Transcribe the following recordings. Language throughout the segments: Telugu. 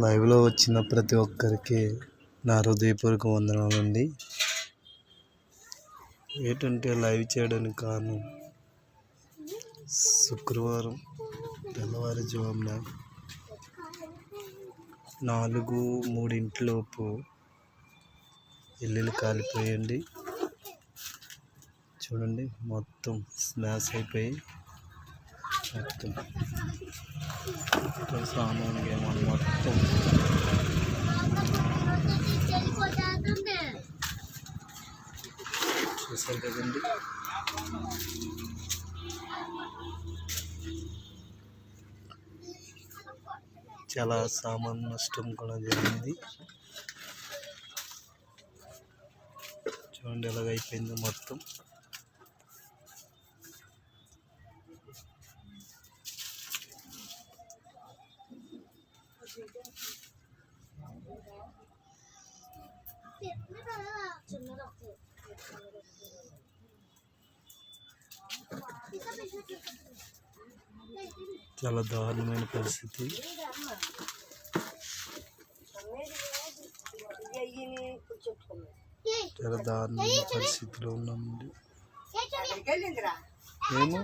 లైవ్లో వచ్చిన ప్రతి ఒక్కరికి నా హృదయపూర్వక వందనాలండి. ఏంటంటే లైవ్ చేయడానికి కారణం శుక్రవారం తెల్లవారుజామున నాలుగు మూడింటిలోపు ఇల్లులు కాలిపోయండి చూడండి మొత్తం స్మాష్ అయిపోయి మొత్తం మొత్తం సామాన్ గేమాన్ మొత్తం చూసారు కదండి చాలా సామాన్ నష్టం కూడా జరిగింది. చూడండి ఎలాగైపోయింది మొత్తం. చాలా దారుణమైన పరిస్థితి. చాలా దారుణమైన పరిస్థితిలో ఉన్నామండి ఎక్కడికి మేము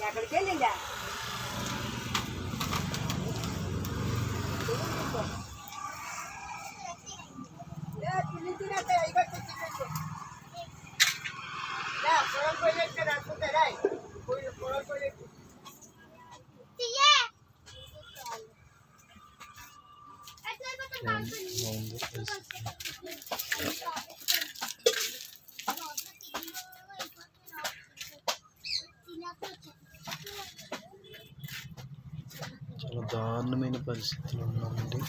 ఎక్కడికి వెళ్ళిందా? దారుణమైన పరిస్థితులు ఉన్నామండి.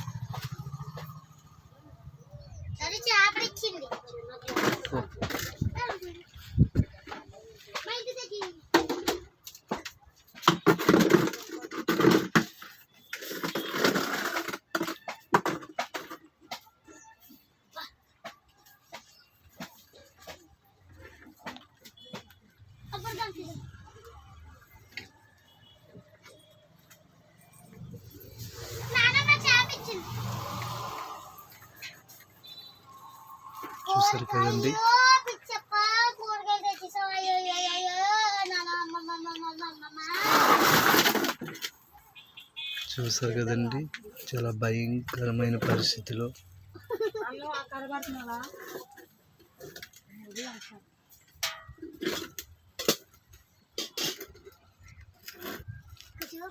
అమ్మమ్మ, కదండి. చూసారు కదండి చాలా భయంకరమైన పరిస్థితిలో.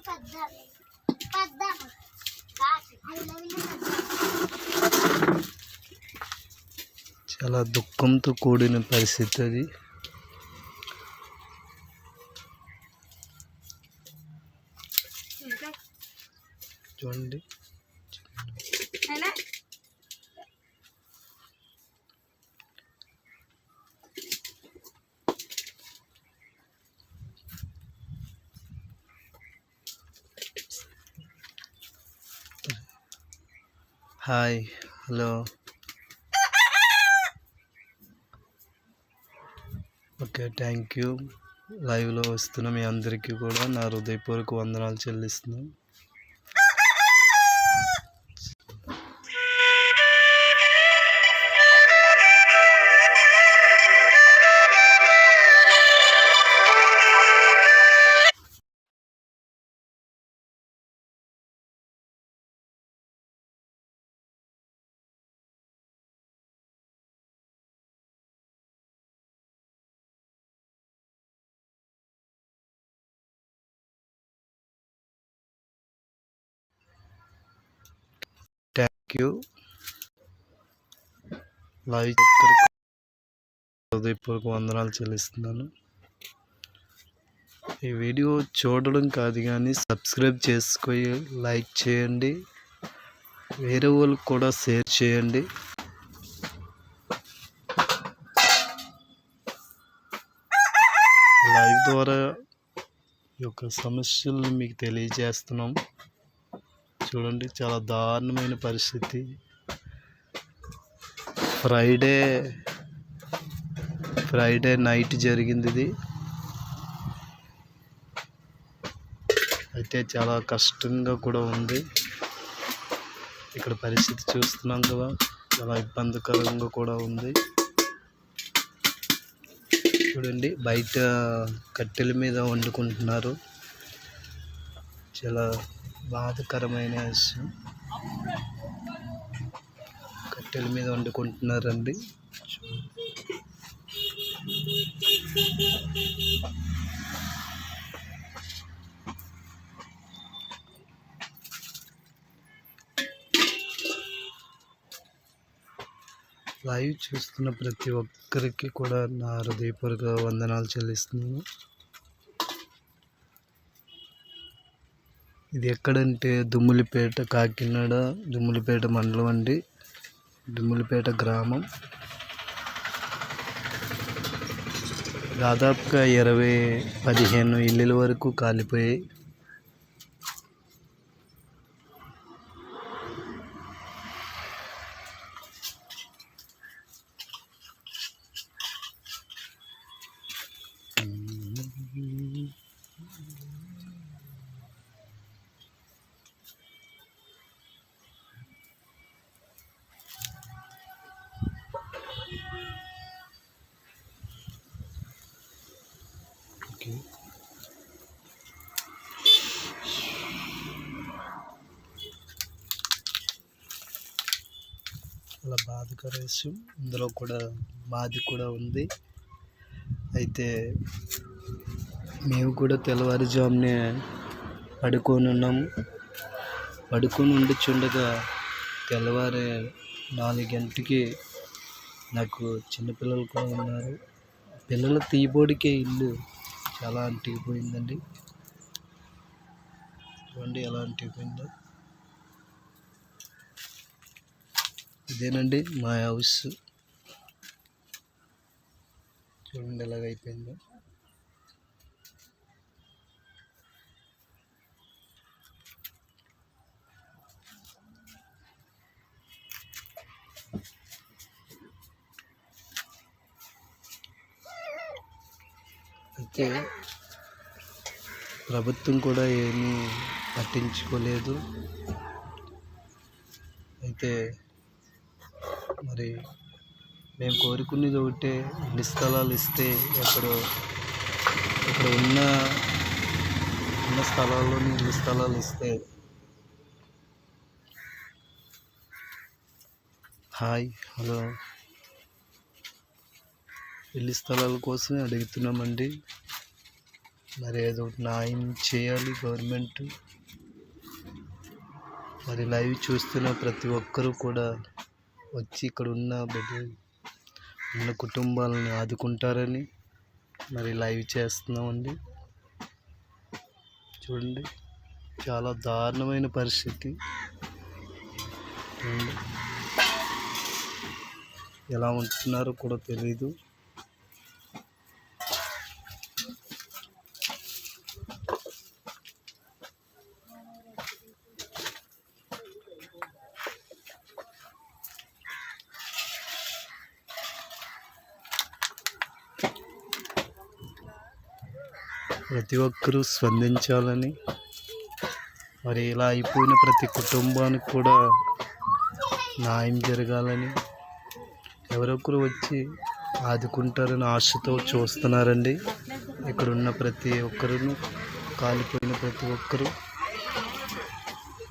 పెద్ద. పెద్ద. చాలా దుఃఖంతో కూడిన పరిస్థితి అది. చూడండి. Hi hello. Okay thank you లైవ్లో వస్తున్న మీ అందరికీ కూడా నా హృదయపూర్వక వందనాలు చెల్లిస్తున్నాను క్యూ లైవ్ ఒక్కరికి హృదయపూర్వక వందనాలు చెల్లిస్తున్నాను. ఈ వీడియో చూడడం కాదు కానీ సబ్స్క్రైబ్ చేసుకొని లైక్ చేయండి. వేరే వాళ్ళకి కూడా షేర్ చేయండి. లైవ్ ద్వారా ఈ యొక్క సమస్యలను మీకు తెలియజేస్తున్నాం. చూడండి చాలా దారుణమైన పరిస్థితి. ఫ్రైడే ఫ్రైడే నైట్ జరిగింది ఇది అయితే చాలా కష్టంగా కూడా ఉంది. ఇక్కడ పరిస్థితి చూస్తున్నాం కదా చాలా ఇబ్బందికరంగా కూడా ఉంది. చూడండి బయట కట్టెల మీద వండుకుంటున్నారు. చాలా బాధకరమైన విషయం. కట్టెల మీద వండుకుంటున్నారండి. లైవ్ చూస్తున్న ప్రతి ఒక్కరికి కూడా నా హృదయపూర్వక వందనాలు చెల్లిస్తున్నాను. ఇది ఎక్కడంటే దుమ్ములిపేట కాకినాడ దుమ్ములిపేట మండలం అండి. దుమ్ములిపేట గ్రామం. దాదాపుగా ఇరవై పదిహేను ఇల్లుల వరకు కాలిపోయాయి. చాలా బాధకర విషయం. ఇందులో కూడా బాధ కూడా ఉంది. అయితే మేము కూడా తెల్లవారుజామునే పడుకొని ఉన్నాము పడుకొని ఉండిచుండగా తెల్లవారే నాలుగు గంటకి నాకు చిన్నపిల్లలు కూడా ఉన్నారు. పిల్లల తీబోడికే ఇల్లు చాలా అంటికిపోయిందండి చూడండి ఎలా అంటికిపోయిందో ఇదేనండి మా హౌస్. చూడండి ఎలాగైపోయిందో. అయితే ప్రభుత్వం కూడా ఏమీ పట్టించుకోలేదు. అయితే మరి మేము కోరుకునేది ఒకటే ఇల్లు స్థలాలు ఇస్తే ఎక్కడో ఇక్కడ ఉన్న ఉన్న స్థలాల్లోని ఇన్ని స్థలాలు ఇస్తే. Hi hello. ఇల్లు స్థలాల కోసమే అడుగుతున్నామండి. మరి ఏదో ఒకటి న్యాయం చేయాలి గవర్నమెంట్. మరి లైవ్ చూస్తున్న ప్రతి ఒక్కరూ కూడా వచ్చి ఇక్కడ ఉన్న బిడ్డ ఉన్న కుటుంబాలను ఆదుకుంటారని మరి లైవ్ చేస్తున్నామండి. చూడండి చాలా దారుణమైన పరిస్థితి. ఎలా ఉంటున్నారో కూడా తెలీదు. ప్రతి ఒక్కరూ స్పందించాలని. మరి ఇలా అయిపోయిన ప్రతి కుటుంబానికి కూడా న్యాయం జరగాలని. ఎవరొకరు వచ్చి ఆదుకుంటారని ఆశతో చూస్తున్నారండి. ఇక్కడ ఉన్న ప్రతి ఒక్కరును కాలిపోయిన ప్రతి ఒక్కరు.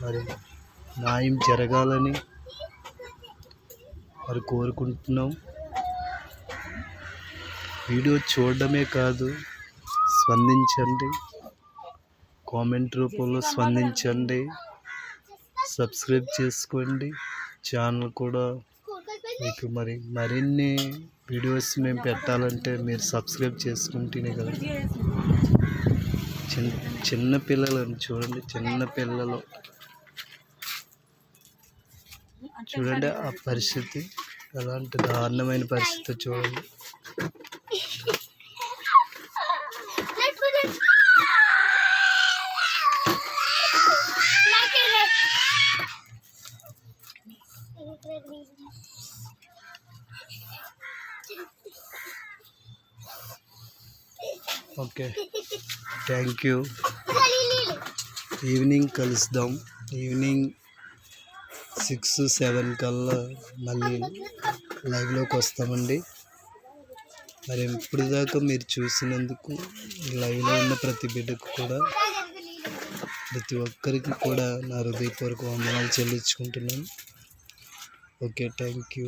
మరి న్యాయం జరగాలని మరి కోరుకుంటున్నాం. వీడియో చూడడమే కాదు స్పందించండి. కామెంట్ రూపంలో స్పందించండి. సబ్స్క్రైబ్ చేసుకోండి. ఛానల్ కూడా మీకు మరి మరిన్ని వీడియోస్ మేము పెట్టాలంటే మీరు సబ్స్క్రైబ్ చేసుకుంటేనే కదా. చిన్న చిన్న పిల్లలను చూడండి చిన్న పిల్లలు. చూడండి ఆ పరిస్థితి. ఎలాంటి దారుణమైన పరిస్థితి చూడండి. ఓకే. Thank you. ఈవినింగ్ కలుద్దాం. ఈవినింగ్ సిక్స్ సెవెన్ కల్లా మళ్ళీ లైవ్లోకి వస్తామండి. మరి ఇప్పుడు దాకా మీరు చూసినందుకు లైవ్లో ఉన్న ప్రతి బిడ్డకు కూడా ప్రతి ఒక్కరికి కూడా నా హృదయపూర్వక వందనాలు చెల్లించుకుంటున్నాను. Okay thank you.